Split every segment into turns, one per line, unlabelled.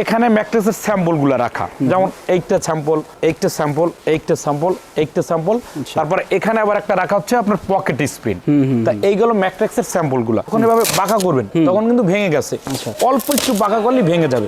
এখানে ম্যাট্রেসের স্যাম্পলগুলা রাখা। যেমন এইটা স্যাম্পল এইটা স্যাম্পল এইটা স্যাম্পল এইটা স্যাম্পল। তারপরে এখানে আবার একটা রাখা হচ্ছে আপনার পকেট স্পিন তা এইগুলো ম্যাট্রেক্সের স্যাম্পলগুলা যখন এভাবে বাঁকা করবেন তখন কিন্তু ভেঙে গেছে। অল্প একটু বাঁকা করলে ভেঙে যাবে।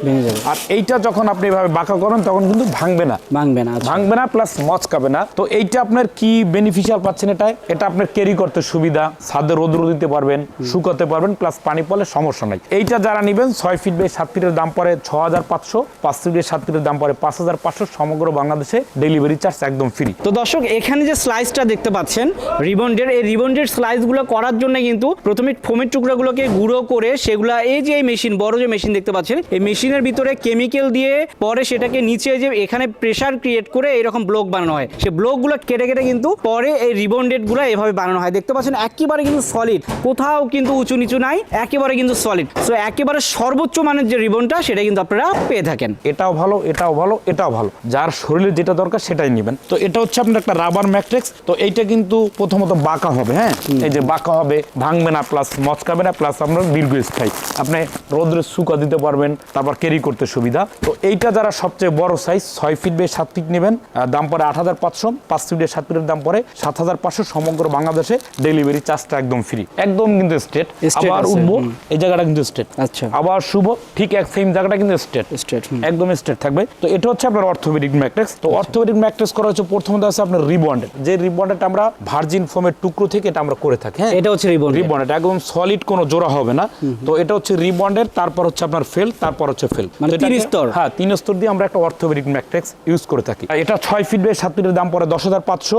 আর এইটা যখন আপনি এভাবে বাঁকা করেন তখন কিন্তু ভাঙবে না।
ভাঙবে না আচ্ছা।
ভাঙবে না প্লাস মচকাবে না। তো এইটা আপনার কি বেনিফিশিয়াল পাচ্ছেন এটা এটা আপনার ক্যারি করতে সুবিধা ছাদে রোদ্র দিতে পারবেন শুকাতে পারবেন প্লাস পানি পড়লে সমস্যা নাই। এইটা যারা নেবেন ছয় ফিট বাই সাত ফিটের দাম পড়ে ছ হাজার পাঁচশো, পাঁচ বাই সাত ফিটের দাম পড়ে পাঁচ হাজার পাঁচশো, সমগ্র বাংলাদেশে ডেলিভারি চার্জ একদম ফ্রি
তো দর্শক, এখানে যে স্লাইসটা দেখতে পাচ্ছেন রিবন্ডের এই রিবন্ডের স্লাইসগুলো করার জন্য কিন্তু প্রথমে ফোমের টুকরাগুলোকে গুঁড়ো করে সেগুলা, এই যে মেশিন বড় যে মেশিন দেখতে পাচ্ছেন, এই মেশিনের ভিতরে কেমিক্যাল দিয়ে পরে সেটাকে নিচে যে এখানে প্রেসার ক্রিয়েট করে এরকম ব্লক বানানো হয়। সেই ব্লকগুলো কেটে কেটে কিন্তু পরে এই রিবন্ডেডগুলো এভাবে বানানো হয়। দেখতে পাচ্ছেন, একেবারে কিন্তু সলিড কোথাও কিন্তু উঁচু নিচু নাই, একেবারে কিন্তু সলিড সো একেবারে সর্বোচ্চ মানের যে রিবনটা, সেটা কিন্তু আপনারা পেয়ে থাকেন
এটাও ভালো এটাও ভালো এটাও ভালো। যার শরীরে যেটা দরকার সেটাই নেবেন। তো এটা হচ্ছে আপনার একটা রাবার ম্যাট্রিক্স তো এইটা কিন্তু প্রথমত বাঁকা হবে হ্যাঁ? এই যে বাঁকা হবে ভাঙবে না প্লাস মচকাবে না প্লাস আপনার দীর্ঘস্থায়ী। আপনি রোদ্রে শুকা দিতে পারবেন তারপর ক্যারি করতে সুবিধা। তো এইটা যারা সবচেয়ে বড় সাইজ ছয় ফিট বে সাত ফিট নেবেন দাম পরে আট হাজার পাঁচশো পাঁচ ফিট বে সাত ফিটের দাম পরে সাত হাজার পাঁচশো সমগ্র বাংলাদেশে ডেলিভারি চার্জটা একদম ফ্রি একদম কিন্তু স্টেট আবার উঠবো এই জায়গাটা কিন্তু স্টেট
আচ্ছা।
আবার শুভ ঠিক এক সেম জায়গাটা কিন্তু
Straight,
একদম স্ট্রেট থাকবে। তো এটা হচ্ছে আপনার অর্থোপেডিক ম্যাট্রিক্স। তো অর্থোপেডিক ম্যাট্রিক্স করা হচ্ছে প্রথমত আছে আপনার রিবন্ডেড। যে রিবন্ডেড আমরা ভার্জিন ফোমের টুকরো থেকে এটা আমরা করে থাকি হ্যাঁ?
এটা হচ্ছে রিবন
রিবন্ডেড একদম সলিড কোনো জোড়া হবে না। তো এটা হচ্ছে রিবন্ডেড তারপর হচ্ছে আপনার ফেল তারপর হচ্ছে ফেল
মানে তিন স্তর?
হ্যাঁ তিন স্তর দিয়ে আমরা একটা অর্থোপেডিক ম্যাট্রিক্স ইউজ করে থাকি। এটা ছয় ফিট সাত ফিটের দাম পড়ে দশ হাজার পাঁচশো।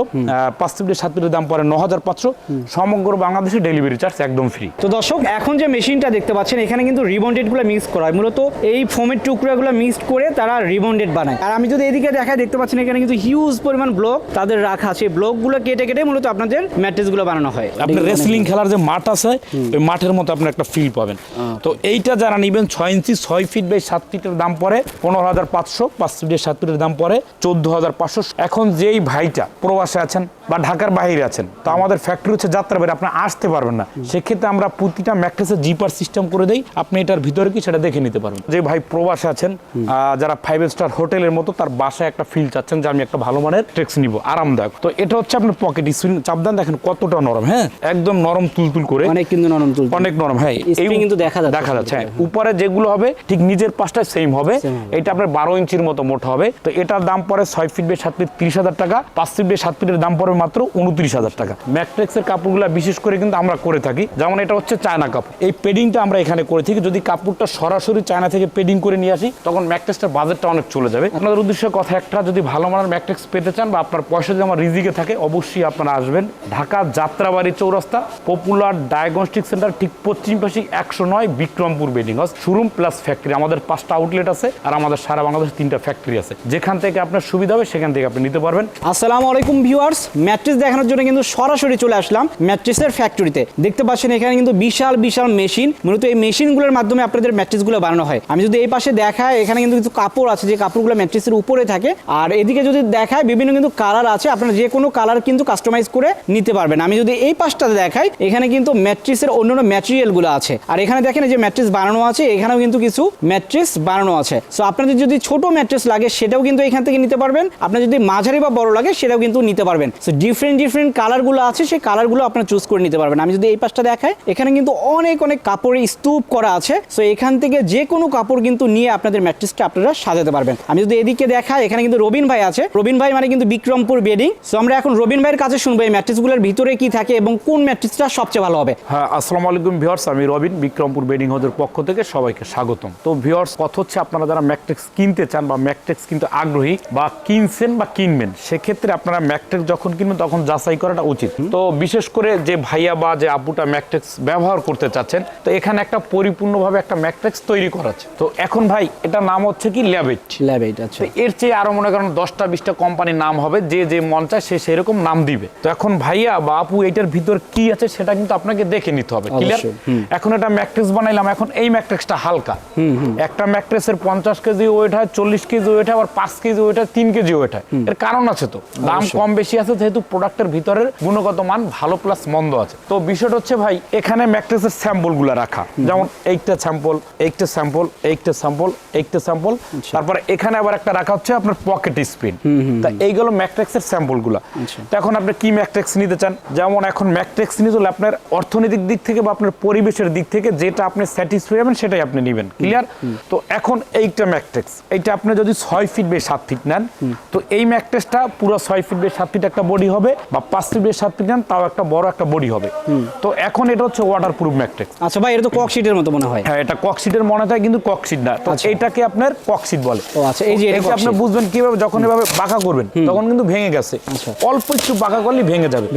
পাঁচ ফিট সাত ফিটের দাম পড়ে ন হাজার পাঁচশো। সমগ্র বাংলাদেশে ডেলিভারি চার্জ একদম ফ্রি
তো দর্শক এখন যে মেশিনটা দেখতে পাচ্ছেন এখানে কিন্তু রিবন্ডেডগুলো মিক্স করা হয়। মূলত এই ফোমের টুকরাগুলো মিক্সড করে তারা রিবন্ডেড বানায়। আর আমি যদি এদিকে দেখাই দেখতে পাচ্ছেন এখানে কিন্তু হিউজ পরিমাণ ব্লক তাদের রাখা আছে। ব্লকগুলো কেটে কেটে মূলত আপনাদের ম্যাট্রেসগুলো বানানো হয়।
আপনার রেসলিং খেলার যে মাঠ আছে ওই মাঠের মতো আপনি একটা ফিল পাবেন। তো এইটা যারা নিবেন ছয় ইঞ্চি ছয় ফিট বাই সাত ফিটের দাম পড়ে পনেরো হাজার পাঁচশো পাঁচ ফিট বাই সাত ফিটের দাম পড়ে চোদ্দ হাজার পাঁচশো। এখন যেই ভাইটা প্রবাসে আছেন বা ঢাকার বাইরে আছেন তো আমাদের ফ্যাক্টরি হচ্ছে যাত্রা বাইরে আপনি আসতে পারবেন না। সেক্ষেত্রে আমরা প্রতিটা ম্যাট্রেসে জিপার সিস্টেম করে দেই আপনি এটার ভিতরে কি সেটা দেখে নিতে পারবেন। যে ভাই প্রবাসে আছেন। যারা ফাইভ স্টার হোটেলের মতো তার বাসায় একটা ফিল চাচ্ছেন যে আমি একটা ভালো মানের ট্রেক্স নিব আরামদায়ক। তো এটা হচ্ছে আপনার পকেট চাপদান দেখেন কতটা নরম হ্যাঁ? একদম নরম তুলতুল করে।
অনেক কিন্তু নরম তুল
অনেক নরম হ্যাঁ।
Spring কিন্তু দেখা যাচ্ছে।
দেখা যাচ্ছে হ্যাঁ। উপরে যেগুলো হবে ঠিক নিজের পাশটা সেম হবে। এটা আপনার বারো ইঞ্চির মতো মোটা হবে। তো এটার দাম পড়ে ছয় ফিট বাই সাত ফিট তিরিশ হাজার টাকা পাঁচ ফিট বাই সাত ফিটের দাম পড়বে মাত্র উনত্রিশ হাজার টাকা। ম্যাট্রিক্সের কাপড়গুলো বিশেষ করে কিন্তু আমরা করে থাকি। যেমন এটা হচ্ছে চায়না কাপড়। এই পেডিংটা আমরা এখানে করে থাকি। যদি কাপড়টা সরাসরি চায়না থেকে পেডিং করে নিয়ে আসি, তখন ম্যাট্রিক্সটার বাজেটটা অনেক চলে যাবে। আপনাদের উদ্দেশ্যে কথা একটা, যদি ভালো মানের ম্যাট্রিক্স পেতে চান বা আপনার পয়সা যদি আমার রিজিকে থাকে, অবশ্যই আপনারা আসবেন ঢাকা যাত্রাবাড়ি চৌরাস্তা পপুলার ডায়াগনস্টিক সেন্টার ঠিক পশ্চিম পাশে একশো নয় Bikrampur bedding house showroom plus factory আমাদের পাঁচটা আউটলেট আছে আর আমাদের সারা বাংলাদেশে তিনটা ফ্যাক্টরি আছে। যেখান থেকে আপনার সুবিধা হবে, সেখান থেকে আপনি নিতে পারবেন।
আসসালামু আলাইকুম ভিউয়ার্স ম্যাট্রেস দেখানোর জন্য কিন্তু সরাসরি চলে আসলাম ম্যাট্রেসের ফ্যাক্টরিতে দেখতে পাচ্ছেন এখানে কিন্তু বিশাল বিশাল মেশিন মূলত এই মেশিনগুলোর মাধ্যমে আপনাদের ম্যাট্রেসগুলো বানানো হয়। আমি যদি এই পাশে দেখাই এখানে কিন্তু কিছু কাপড় আছে, যে কাপড়গুলো ম্যাট্রেসের উপরে থাকে। আর এদিকে যদি দেখায়, বিভিন্ন কিন্তু কালার আছে, আপনারা যে কোনো কালার কিন্তু কাস্টমাইজ করে নিতে পারবেন। আমি যদি এই পাশটাতে দেখাই, এখানে কিন্তু ম্যাট্রেসের অন্যান্য ম্যাটেরিয়ালগুলো আছে। আর এখানে দেখেন যে ম্যাট্রেস বানানো আছে, এখানেও কিন্তু কিছু ম্যাট্রেস বানানো আছে। সো আপনাদের যদি ছোট ম্যাট্রেস লাগে, সেটাও কিন্তু এখান থেকে নিতে পারবেন। আপনার যদি মাঝারি বা বড় লাগে, সেটাও কিন্তু নিতে পারবেন। সো ডিফারেন্ট ডিফারেন্ট কালারগুলো আছে, সেই কালারগুলো আপনারা চুজ করে নিতে পারবেন। আমি যদি এই পাশটা দেখাই, এখানে কিন্তু অনেক অনেক কাপড়ের স্তূপ করা আছে। সো এখান থেকে যে কোনো কাপড় কিন্তু নিয়ে আপনাদের ম্যাট্রেসটা আপনারা সাজাতে পারবেন। আমি যদি এদিকে দেখাই এখানে কিন্তু রবিন ভাই আছে। রবিন ভাই মানে কিন্তু বিক্রমপুর বেডিং। সো আমরা এখন রবিন ভাইয়ের কাছে শুনব এই ম্যাট্রেসগুলোর ভিতরে কি থাকে এবং কোন ম্যাট্রেসটা সবচেয়ে ভালো হবে।
হ্যাঁ আসসালামু আলাইকুম ভিউয়ার্স আমি রবিন বিক্রমপুর বেডিং হাউসের পক্ষ থেকে সবাইকে স্বাগতম। তো ভিউয়ার্স কথা হচ্ছে আপনারা যারা ম্যাকটেক্স কিনতে চান বা ম্যাকটেক্স কিন্তু আগ্রহী বা কিনছেন বা কিনবেন সেক্ষেত্রে আপনারা ম্যাকটেক্স যখন কিনবেন তখন যাচাই করাটা উচিত। তো বিশেষ করে যে ভাইয়া বা যে আপুটা ম্যাকটেক্স ব্যবহার করতে চাচ্ছেন তো এখানে একটা পরিপূর্ণভাবে একটা ম্যাকটেক্স তৈরি করা আছে। তো এখন ভাই এটা নাম হচ্ছে কি ল্যাবেট।
ল্যাব এইট আছে
তো এর চেয়ে আরও মনে করেন দশটা বিশটা কোম্পানির নাম হবে যে যে মন চায় সে সেরকম নাম দিবে। তো এখন ভাইয়া বা আপু এটার ভিতর কি আছে সেটা কিন্তু আপনাকে দেখে নিতে হবে ক্লিয়ার এখন একটা ম্যাট্রেস বানাইলাম এখন এই ম্যাট্রেসটা হালকা। একটা ম্যাট্রেসের পঞ্চাশ কেজি ওয়েট হয় চল্লিশ কেজি ওয়েট হয় আবার পাঁচ কেজি ওয়েট হয় তিন কেজি ওয়েট হয়। এর কারণ আছে তো। দাম কম বেশি আছে যেহেতু প্রোডাক্টের ভিতরের গুণগত মান ভালো প্লাস মন্দ আছে। তো বিষয়টা হচ্ছে ভাই এখানে ম্যাট্রেসের স্যাম্পলগুলা রাখা। যেমন এইটা স্যাম্পল এইটা স্যাম্পল এইটা স্যাম্পল স্যাম্পল একটা স্যাম্পল তারপরে এখানে আবার একটা রাখা হচ্ছে আপনার পকেট স্পিন তা এইগুলো ম্যাট্রিক্সের স্যাম্পলগুলো তো এখন আপনি কি ম্যাট্রিক্স নিতে চান? যেমন এখন ম্যাট্রিক্স নিতে হলে আপনার অর্থনৈতিক দিক থেকে বা আপনার পরিবেশের দিক থেকে যেটা আপনি স্যাটিসফাই হবেন সেটাই আপনি নেবেন। ক্লিয়ার তো এখন এইটা ম্যাট্রিক্স এইটা আপনি যদি ছয় ফিট বে সাত ফিট নেন তো এই ম্যাট্রিক্সটা পুরো ছয় ফিট বে সাত ফিট একটা বডি হবে বা পাঁচ ফিট বে সাত ফিট নেন তাও একটা বড় একটা বডি হবে। তো এখন এটা হচ্ছে ওয়াটার প্রুফ ম্যাট্রিক্স
আচ্ছা ভাই এটা তো কক শিটের মতো মনে হয়।
হ্যাঁ এটা ককশিটের মনে হয় কিন্তু ককশিট না। তো
আচ্ছা।
এইটাকে আপনার বলে।
ও আচ্ছা, এই যে এটা
আপনি বুঝবেন কীভাবে যখন এভাবে বাঁকা করবেন তখন কিন্তু ভেঙে গেছে।
আচ্ছা।
অল্প একটু বাঁকা করলে ভেঙে যাবে।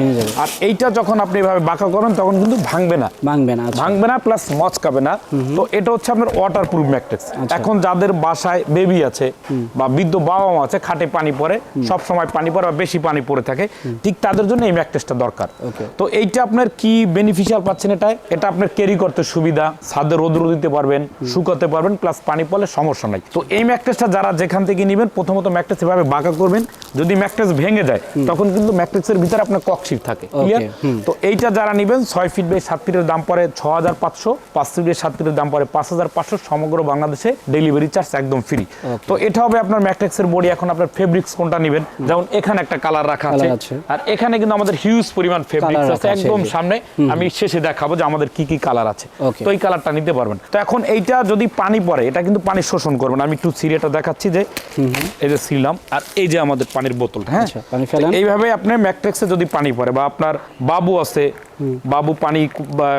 আর এইটা যখন আপনি এভাবে বাঁকা করবেন তখন কিন্তু ভাঙবে না।
ভাঙবে না আচ্ছা।
ভাঙবে না প্লাস মচকাবে না। তো এটা হচ্ছে আপনার ওয়াটার প্রুফ ম্যাট্রিক্স। এখন যাদের বাসায় বেবি আছে বা বৃদ্ধ বাবা মা আছে খাটে পানি পড়ে সব সময় পানি পড়ে বা বেশি পানি পড়ে থাকে ঠিক তাদের জন্য এই ম্যাট্রিক্সটা দরকার। তো এইটা আপনার কি বেনিফিশিয়াল পাচ্ছেন এটা এটা আপনার ক্যারি করতে সুবিধা ছাদে রোদ দিতে পারবেন শুকাতে পারবেন প্লাস পানি পড়লে সমস্যা নাই। তো এই ম্যাট্রিক্সটা যারা যেখান থেকে নেবেন প্রথমত ম্যাট্রিক্স এভাবে বাঁকা করবেন। যদি ম্যাট্রিক্স ভেঙে যায় তখন কিন্তু ম্যাট্রিক্সের ভিতরে আপনার ককশিট থাকে ক্লিয়ার তো এইটা যারা নেবেন ছয় ফিট বাই সাত ফিটের দাম পড়ে ছ হাজার পাঁচশো পাঁচ ফিট বাই সাত ফিটের দাম পড়ে পাঁচ হাজার পাঁচশো সমগ্র বাংলাদেশে ডেলিভারি চার্জ একদম ফ্রি তো এটা হবে আপনার ম্যাট্রিক্সের বডি এখন আপনার ফেব্রিক্স কোনটা নেবেন? যেমন এখানে একটা কালার রাখা আছে। আর এখানে কিন্তু আমাদের হিউজ পরিমাণ ফেব্রিক্স আছে একদম সামনে। আমি শেষে দেখাবো যে আমাদের কি কি কালার আছে। তো এই কালারটা নিতে পারবেন। তো এখন এইটা যদি পানি পড়ে এটা কিন্তু পানি শোষণ করবে না। আমি একটু সিরিয়াটা দেখাচ্ছি যে এই যে সিলাম আর এই যে আমাদের পানির বোতল হ্যাঁ?
আচ্ছা,
এইভাবে আপনি ম্যাট্রিক্সে যদি পানি পড়ে বা আপনার বাবু আছে বাবু পানি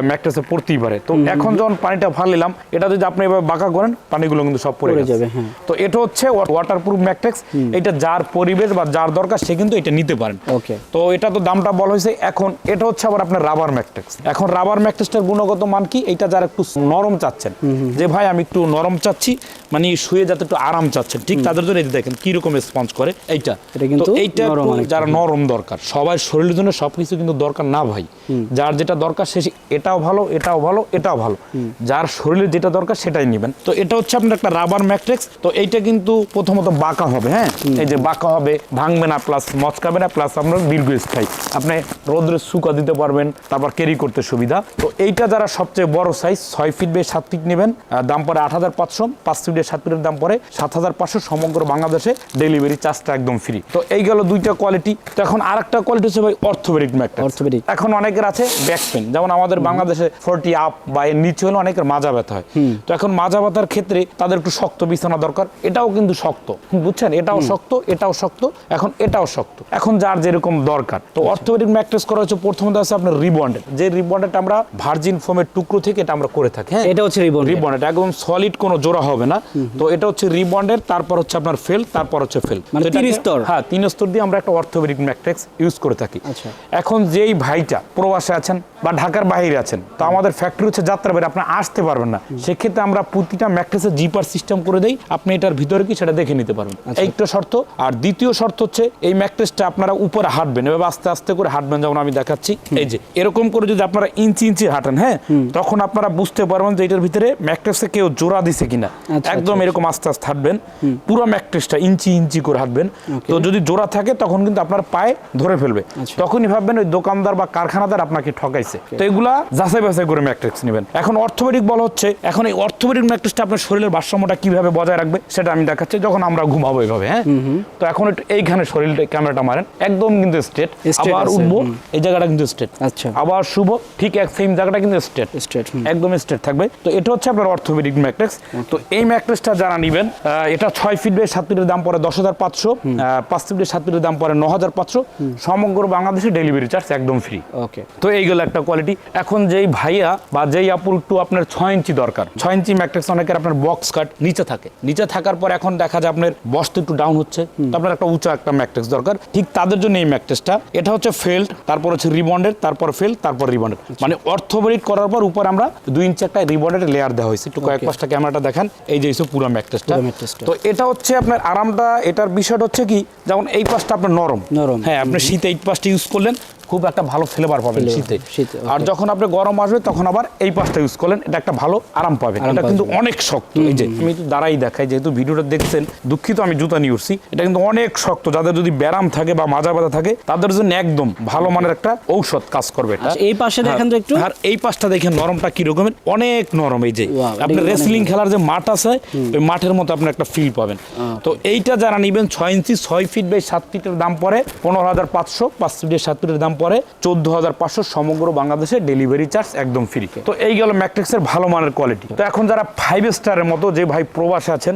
ম্যাট্রিক্সে পড়তেই পারে। তো এখন যখন পানিটা ফালিলাম এটা যদি আপনি এভাবে বাঁকা করেন পানিগুলো কিন্তু সব পড়ে যাবে
হ্যাঁ।
তো এটা হচ্ছে ওয়াটার প্রুফ ম্যাট্রিক্স এটা যার পরিবেশ বা যার দরকার সে কিন্তু এটা নিতে পারেন।
Okay.
তো এটা তো দামটা বলা হয়েছে। এখন এটা হচ্ছে আবার আপনার রাবার ম্যাট্রিক্স এখন রাবার ম্যাট্রিক্সটার গুণগত মান কি? এটা যারা একটু নরম চাচ্ছেন যে ভাই আমি একটু নরম চাচ্ছি মানে শুয়ে যাতে একটু আরাম চাচ্ছেন। ঠিক তাদের জন্য যে দেখেন কি রকম স্পঞ্জ করে? এইটা।
এটা কিন্তু
এইটা যারা নরম দরকার সবাই শরীরের জন্য সবকিছু কিন্তু দরকার না ভাই। যার যেটা দরকার সে এটাও ভালো এটাও ভালো এটাও ভালো। যার শরীরে যেটা দরকার সেটাই নেবেন। তো এটা হচ্ছে আপনার একটা রাবার ম্যাট্রিক্স তো এইটা কিন্তু প্রথমত বাঁকা হবে হ্যাঁ? এই যে বাঁকা হবে ভাঙবে না প্লাস মচকাবে না প্লাস আপনার দীর্ঘস্থায়ী। আপনি রোদ্রে শুকা দিতে পারবেন তারপর ক্যারি করতে সুবিধা। তো এইটা যারা সবচেয়ে বড় সাইজ ছয় ফিট বে সাত ফিট নেবেন দাম পরে আট হাজার পাঁচশো পাঁচ ফিট বে সাত ফিটের দাম পড়ে সাত হাজার পাঁচশো সমগ্র বাংলাদেশে ডেলিভারি চার্জটা একদম ফ্রি তো এই গেল দুইটা কোয়ালিটি তো এখন আরেকটা কোয়ালিটি হচ্ছে ভাই অর্থোপেডিক ম্যাট্রিক্স
Orthopedic।
এখন অনেকের আছে ব্যাক পেন যেমন আমাদের বাংলাদেশে ফোরটি আপ বা এর নিচে হলে অনেকের মাজা ব্যথা হয়। তো এখন মাজা ব্যথার ক্ষেত্রে তাদের একটু শক্ত বিছানা দরকার। এটাও কিন্তু শক্ত। বুঝছেন? এটাও শক্ত এটাও শক্ত এখন এটাও শক্ত। এখন যার যেরকম দরকার। তো অর্থোপেডিক ম্যাট্রেস করা হচ্ছে প্রথমত আছে আপনার রিবন্ডেড যে রিবন্ডেড আমরা ভার্জিন ফোমের টুকরো থেকে এটা আমরা করে থাকি হ্যাঁ?
এটা হচ্ছে রিবন
রিবন্ডেড একদম সলিড কোনো জোড়া হবে না। তো এটা হচ্ছে রিবন্ডেড তারপর হচ্ছে আপনার ফেল তারপর হচ্ছে ফেল
মানে তিন স্তর?
হ্যাঁ তিন স্তর দিয়ে আমরা একটা অর্থোপেডিক ম্যাট্রিক্স ইউজ করে থাকি।
আচ্ছা।
এখন যেই ভাইটা প্রবাসে আছেন বা ঢাকার বাইরে আছেন তো আমাদের ফ্যাক্টরি হচ্ছে যাত্রা বাইরে আপনি আসতে পারবেন না। সেক্ষেত্রে আমরা প্রতিটা ম্যাট্রেসে জিপার সিস্টেম করে দেই আপনি এটার ভিতরে কি সেটা দেখে নিতে পারবেন।
আচ্ছা।
একটা শর্ত। আর দ্বিতীয় শর্ত হচ্ছে এই ম্যাট্রেসটা আপনারা উপরে হাঁটবেন এভাবে আস্তে আস্তে করে হাঁটবেন যেমন আমি দেখাচ্ছি। এই যে এরকম করে যদি আপনারা ইঞ্চি ইঞ্চি হাঁটেন হ্যাঁ তখন আপনারা বুঝতে পারবেন যে এটার ভিতরে ম্যাট্রেসে কেউ জোড়া দিছে কিনা।
আচ্ছা,
একদম এরকম আস্তে আস্তে হাঁটবেন পুরো ম্যাট্রেসটা ইঞ্চি ইঞ্চি করে হাঁটবেন। তো যদি জোড়া থাকে তখন কিন্তু আপনার পায়ে ধরে ফেলবে।
আচ্ছা।
তখনই ভাববেন ওই দোকানদার বা কারখানাদার আপনাকে ঠকাইছে। তো এগুলা যাচাই বাছাই করে ম্যাট্রিক্স নেবেন। এখন অর্থোপেডিক বলা হচ্ছে এখন এই অর্থোপেডিক ম্যাট্রিক্সটা আপনার শরীরের ভারসাম্যটা কীভাবে বজায় রাখবে সেটা আমি দেখাচ্ছি যখন আমরা ঘুমাবো এইভাবে হ্যাঁ? তো এখন একটু এইখানে শরীরটা ক্যামেরাটা মারেন একদম কিন্তু স্ট্রেট আবার উঠবো এই জায়গাটা কিন্তু স্ট্রেট
আচ্ছা।
আবার শুভ ঠিক এক সেম জায়গাটা কিন্তু স্ট্রেট
হুম।
একদম স্ট্রেট থাকবে। তো এটা হচ্ছে আপনার অর্থোপেডিক ম্যাট্রিক্স। তো এই ম্যাট্রিক্সটা যারা নেবেন এটা ছয় ফিট বাই সাত ফিটের দাম পড়ে দশ হাজার পাঁচশো পাঁচ ফিট বাই সাত ফিটের দাম পড়ে ন হাজার পাঁচশো। সমগ্র বাংলাদেশে ডেলিভারি চার্জ একদম ফ্রি
ওকে
তো এইগুলো একটা কোয়ালিটি এখন যেই ভাইয়া বা যেই আপুর একটু আপনার ছয় ইঞ্চি দরকার ছয় ইঞ্চি ম্যাট্রিক্স অনেকের আপনার বক্স কাট নিচে থাকে। নিচে থাকার পর এখন দেখা যায় আপনার বস্ত একটু ডাউন হচ্ছে। আপনার একটা উঁচা একটা ম্যাট্রিক্স দরকার। ঠিক তাদের জন্য এই ম্যাট্রিক্সটা। এটা হচ্ছে ফেল্ড তারপর হচ্ছে রিবন্ডেড তারপর ফেল তারপর রিবন্ডেড মানে অর্থোপেডিক করার পর উপর আমরা দুই ইঞ্চি একটা রিবন্ডেড লেয়ার দেওয়া হয়েছে। একটু কয়েক পাঁচটা ক্যামেরাটা দেখেন। এই যে পুরো ম্যাট্রিক্সটা। তো এটা হচ্ছে আপনার আরামটা এটার বিষয়টা হচ্ছে কি যেমন এই পাশটা আপনার নরম।
নরম।
হ্যাঁ আপনি শীতে এই পাশটা ইউজ করলেন। খুব একটা ভালো ফ্লেভার পাবেন শীতে। আর যখন আপনি গরম আসবে তখন আবার এই পাশটা ইউজ করলেন এটা একটা ভালো আরাম পাবেন।
আরাম
এটা কিন্তু অনেক শক্ত এই যে আমি একটু দাঁড়াই দেখাই যেহেতু ভিডিওটা দেখছেন দুঃখিত আমি জুতা নিয়ে উঠছি। এটা কিন্তু অনেক শক্ত যাদের যদি ব্যারাম থাকে বা মাজা ব্যথা থাকে তাদের জন্য একদম ভালো মানের একটা ঔষধ কাজ করবে এটা।
আচ্ছা, এই পাশে দেখেন তো একটু।
আর এই পাশটা দেখেন নরমটা কি রকমের? অনেক নরম এই যে আপনি রেসলিং খেলার যে মাঠ আছে ওই মাঠের মতো আপনি একটা ফিল পাবেন। তো এইটা যারা নিবেন ছয় ইঞ্চি ছয় ফিট বাই সাত ফিটের দাম পড়ে পনেরো হাজার পাঁচশো পাঁচ ফিটের সাত ফিটের দাম পড়ে চোদ্দ হাজার পাঁচশো সমগ্র বাংলাদেশে ডেলিভারি চার্জ একদম ফ্রি তো এই গেল ম্যাট্রিক্সের ভালো মানের কোয়ালিটি তো এখন যারা ফাইভ স্টারের মতো যে ভাই প্রবাসে আছেন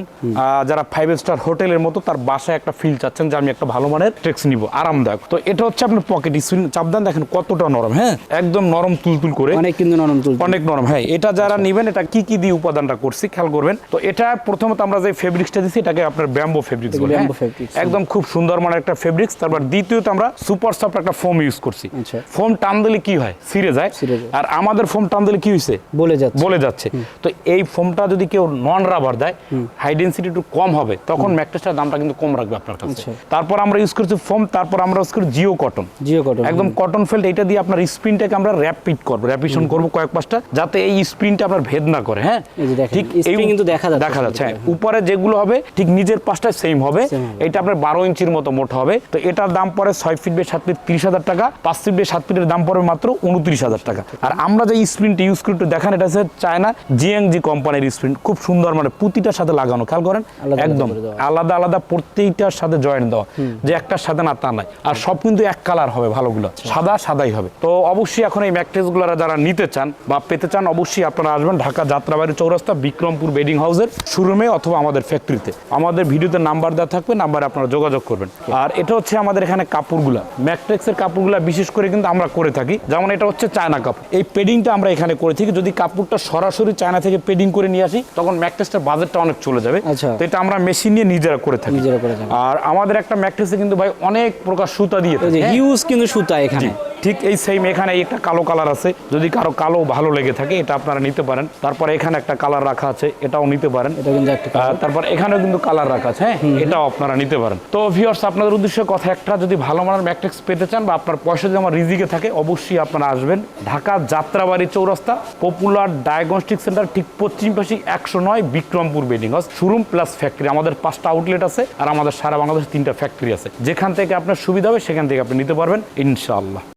যারা ফাইভ স্টার হোটেলের মতো তার বাসায় একটা ফিল চাচ্ছেন যে আমি একটা ভালো মানের ট্রেক্স নিব। আরামদায়ক। তো এটা হচ্ছে আপনার পকেট স্ক্রিন চাপ দেন দেখেন কতটা নরম হ্যাঁ? একদম নরম তুলতুল করে।
অনেক কিন্তু নরম তুল
অনেক নরম হ্যাঁ। এটা যারা নেবেন এটা কি কি দিয়ে উপাদানটা করছি খেয়াল করবেন। তো এটা প্রথমত আমরা যে ফেব্রিক্সটা দিচ্ছি এটাকে আপনার ব্যাম্বো ফেব্রিক্স বলে হ্যাঁ? একদম খুব সুন্দর মানের একটা ফেব্রিক্স তারপর দ্বিতীয়ত আমরা সুপার সফট একটা ফোম ইউজ করছি।
আচ্ছা।
ফোম টান দিলে কি হয়? ছিঁড়ে যায়। আর আমাদের ফোম টান দিলে কি হয়েছে
বলে যাচ্ছে।
বলে যাচ্ছে। তো এই ফোমটা যদি কেউ নন রাবার দেয় হাই ডেন্সিটি একটু কম হবে তখন ম্যাট্রেসটার দামটা কিন্তু কম রাখবে আপনার কাছে।
আচ্ছা।
তারপর আমরা ইউজ করছি ফোম তারপর আমরা ইউজ করি জিও কটন।
জিও কটন
একদম কটন ফেল্ট এটা দিয়ে আপনার স্প্রিনটাকে আমরা র্যাপিড করব র্যাপিশন করব কয়েক পাঁচটা যাতে এই স্প্রিনটা আপনার ভেদ না করে হ্যাঁ? ঠিক এই-
কিন্তু দেখা যাচ্ছে।
দেখা যাচ্ছে হ্যাঁ। উপরে যেগুলো হবে ঠিক নিজের পাশটা সেম হবে। এটা আপনার বারো ইঞ্চির মতো মোটা হবে। তো এটার দাম পড়ে ছয় ফিট বে সাত ফিট তিরিশ হাজার টাকা। পাঁচ ফিট সাত ফিটের দাম পড়বে মাত্র উনত্রিশ হাজার টাকা। আর আমরা যে স্প্রিনটা ইউজ করি দেখান এটা হচ্ছে চায়না জিএংজি কোম্পানির স্প্রিন খুব সুন্দর মানে প্রতিটার সাথে লাগানো খেয়াল করেন? একদম আলাদা আলাদা প্রত্যেকটার সাথে জয়েন্ট দেওয়া। যে একটার সাথে না তা নাই আর সব কিন্তু এক কালার হবে ভালোগুলো। সাদা সাদাই হবে। তো অবশ্যই এখন এই ম্যাট্রেসগুলো যারা নিতে চান বা পেতে চান অবশ্যই আপনারা আসবেন ঢাকা যাত্রাবাড়ি চৌরাস্তা বিক্রমপুর বেডিং হাউসের শোরুমে অথবা আমাদের ফ্যাক্টরিতে। আমাদের ভিডিওতে নাম্বার দেওয়া থাকবে নাম্বারে আপনারা যোগাযোগ করবেন। আর এটা হচ্ছে আমাদের এখানে কাপড়গুলা। ম্যাট্রেক্সের কাপড়গুলা বিশেষ করে কিন্তু আমরা করে থাকি। যেমন এটা হচ্ছে চায়না কাপড় এই পেডিংটা আমরা এখানে করে থাকি। যদি কাপড়টা সরাসরি চায়না থেকে পেডিং করে নিয়ে আসি তখন ম্যাট্রেসটার বাজেটটা অনেক চলে যাবে।
আচ্ছা।
তো এটা আমরা মেশিন নিয়ে নিজেরা করে থাকি। আর আমাদের একটা ম্যাট্রেসে কিন্তু ভাই অনেক প্রকার সুতা দিয়ে
যে
হ্যাঁ?
হিউজ কিন্তু সুতা এখানে।
ঠিক এই সেম এখানে একটা কালো কালার আছে। যদি কারও কালো ভালো লেগে থাকে এটা আপনারা নিতে পারেন। তারপর এখানে একটা কালার রাখা আছে এটাও নিতে পারেন। তারপর এখানেও কিন্তু কালার রাখা আছে হ্যাঁ? এটাও আপনারা নিতে পারেন। তো ভিউয়ার্স আপনাদের উদ্দেশ্যে কথা একটা যদি ভালো মানের ম্যাট্রিক্স পেতে চান বা আপনার পয়সা যদি আমার রিজিকে থাকে, অবশ্যই আপনারা আসবেন। ঢাকা যাত্রাবাড়ি চৌরাস্তা, পপুলার ডায়াগনস্টিক সেন্টার ঠিক পশ্চিম পাশে একশো নয় Bikrampur bedding house showroom plus factory আমাদের পাঁচটা আউটলেট আছে আর আমাদের সারা বাংলাদেশে তিনটা ফ্যাক্টরি আছে। যেখান থেকে আপনার সুবিধা হবে, সেখান থেকে আপনি নিতে পারবেন, ইনশাআল্লাহ।